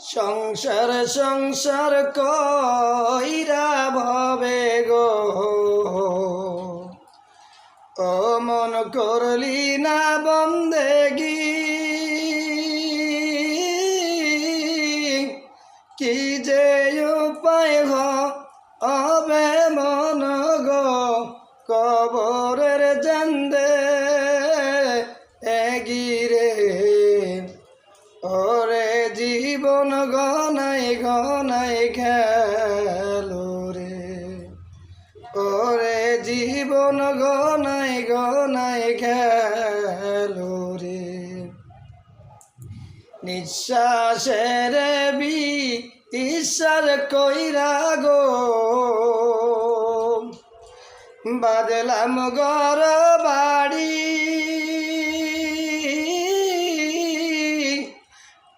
সংসার সংসার কইরা ভবে গো। ও মন করলি না বন্দেগি। কি যে উপায় হবে মন গো। কবরের জান্দে এগিরে গনাই খেল রে নিঃশ্বাসের বি ঈশ্বর কইরা গো। বাদলাম গর বাড়ি।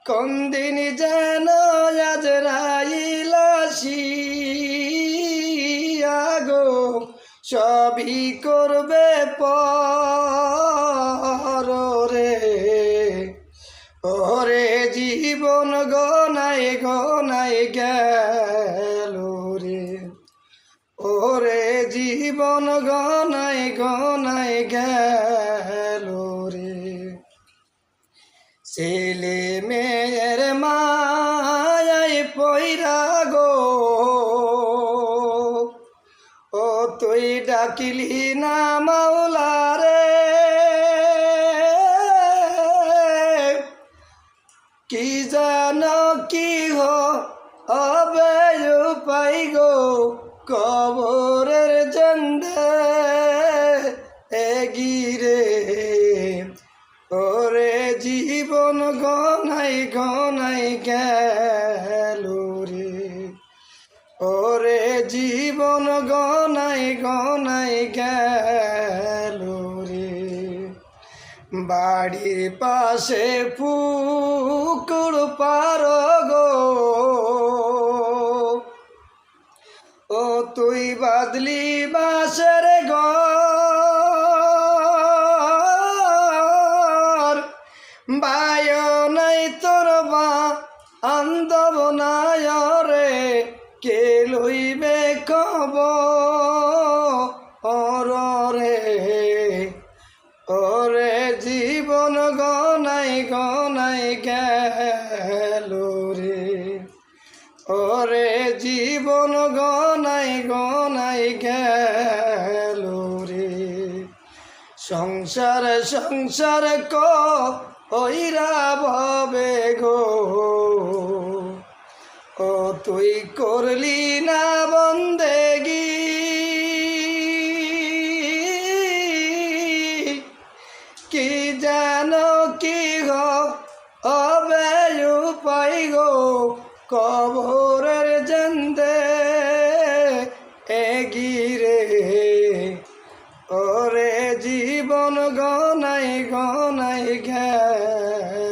কোন দিন যেন আজরাইলাসি আগো সবই করবে পর ওরে জীবন গনাই গনাই গেল রে। ওরে জীবন গনাই গনাই গেল রে। ছেলে মেয়ের মায় তুই ডাকিলি না মাওলা রে। কি জানো কি হবে পাই গো কবরের জন্দে এগিরে ওরে জীবন গনাই গনাই গেল জীবন গনাই গনাই গেল বাড়ির পাশে পুকুর পার গো। ও তুই বাদলি বাসের ঘর। বায় কে লইবে কব? রে ওরে জীবন গনাই গনাই গেল রে। ওরে জীবন গনাই গনাই গেল রে। সংসার সংসার ক তুই করলি না বন্দেগি। কি জানো কি হবে উপায় গো, কবরের জন্দে এগিরে ওরে জীবন গনাই গনাই গে